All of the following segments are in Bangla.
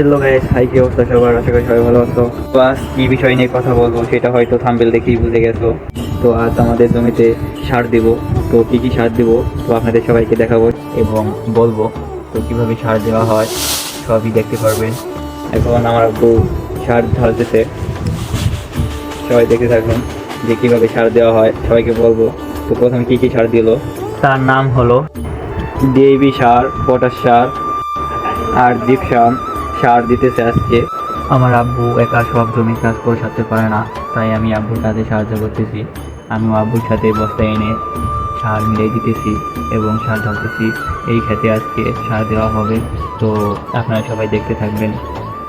হ্যালো গাইস হাই কি অবস্থা সবার? আশা করি সবাই ভালো আছো। তো আজ কি বিষয় নিয়ে কথা বলব সেটা হয়তো থাম্বেল দেখেই বুঝে গেছো। তো আজ আমাদের জমিতে সার দিব। তো কি কি সার দিব? তো আপনাদের সবাইকে দেখাবো এবং বলব তো কীভাবে সার দেওয়া হয়, সবই দেখতে পারবেন। এখন আমার আব্বু সার ঢালতেছে। সবাই দেখতে থাকুন যে কীভাবে সার দেওয়া হয়, সবাইকে বলব। তো প্রথমে কি কি সার দিল? তার নাম হলো ডিএবি সার, পটাশ সার আর জিপসাম সার দিতেছে আজকে। আমার আব্বু একা সব জমির কাজ করে সারতে পারে না, তাই আমি আব্বুর কাজে সাহায্য করতেছি। আমিও আব্বুর সাথে বস্তা এনে সার মিলিয়ে দিতেছি এবং সার ঢালতেছি। এই খেতে আজকে সার দেওয়া হবে, তো আপনারা সবাই দেখতে থাকবেন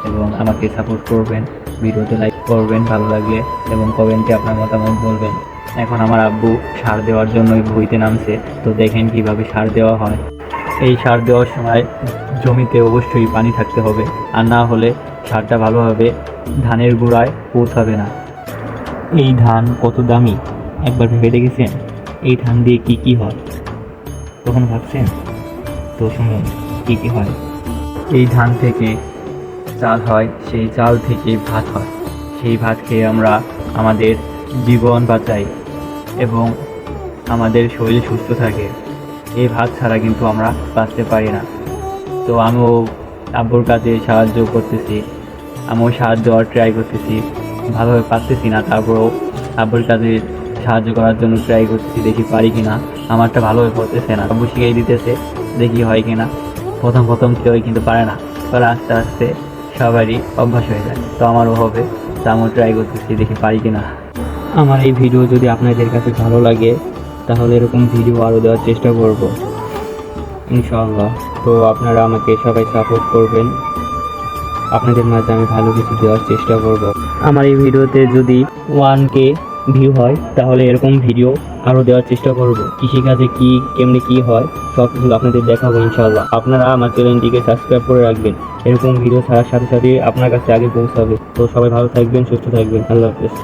এবং আমাকে সাপোর্ট করবেন। ভিডিওতে লাইক করবেন ভালো লাগলে এবং কমেন্টে আপনার মতামত বলবেন। এখন আমার আব্বু সার দেওয়ার জন্যই ভুইতে নামছে, তো দেখেন কীভাবে সার দেওয়া হয়। এই সার দেওয়ার সময় জমিতে অবশ্যই পানি থাকতে হবে। আর না হলে সারটা ভালোভাবে ধানের গোড়ায় পৌঁছাবে না। এই ধান কত দামি? একবার ভেবে দেখেছেন? এই ধান দিয়ে কি কি হয়? তখন ভাবছেন, তো শুনুন, কী কী হয়? এই ধান থেকে চাল হয়, সেই চাল থেকে ভাত হয়। সেই ভাত খেয়ে আমরা আমাদের জীবন বাঁচাই এবং আমাদের শরীর সুস্থ থাকে। এই ভাত ছাড়া কিন্তু আমরা বাঁচতে পারি না। তো আমিও আব্বুর কাছে সাহায্য করতেছি, আমিও সাহায্য আর ট্রাই করতেছি, ভালোভাবে পারতেছি না, তারপরেও আব্বুর কাছে সাহায্য করার জন্য ট্রাই করতেছি, দেখি পারি কি না আমারটা ভালোভাবে পড়তেছে না। আব্বু শিখিয়ে দিতেছে, দেখি হয় কি না প্রথম প্রথম কেউই কিন্তু পারে না পরে আস্তে আস্তে সবারই অভ্যাস হয়ে যায়। তো আমারও হবে, তো আমিও ট্রাই করতেছি, দেখি পারি কি না আমার এই ভিডিও যদি আপনাদের কাছে ভালো লাগে তাহলে এরকম ভিডিও আরও দেওয়ার চেষ্টা করব, ইনশাআল্লাহ। তো আপনারা আমাকে সবাই সাপোর্ট করবেন। আপনাদের মাঝে আমি ভালো কিছু দেওয়ার চেষ্টা করব। আমার এই ভিডিওতে যদি ওয়ান কে ভিউ হয়, তাহলে এরকম ভিডিও আরও দেওয়ার চেষ্টা করব। কৃষিকাজে কি, কেমনি কি হয় সব কিছু আপনাদের দেখাবো ইনশাআল্লাহ। আপনারা আমার চ্যানেলটিকে সাবস্ক্রাইব করে রাখবেন। এরকম ভিডিও ছাড়ার সাথে সাথে আপনার কাছে আগে পৌঁছাবে। তো সবাই ভালো থাকবেন, সুস্থ থাকবেন। আল্লাহ হাফেজ।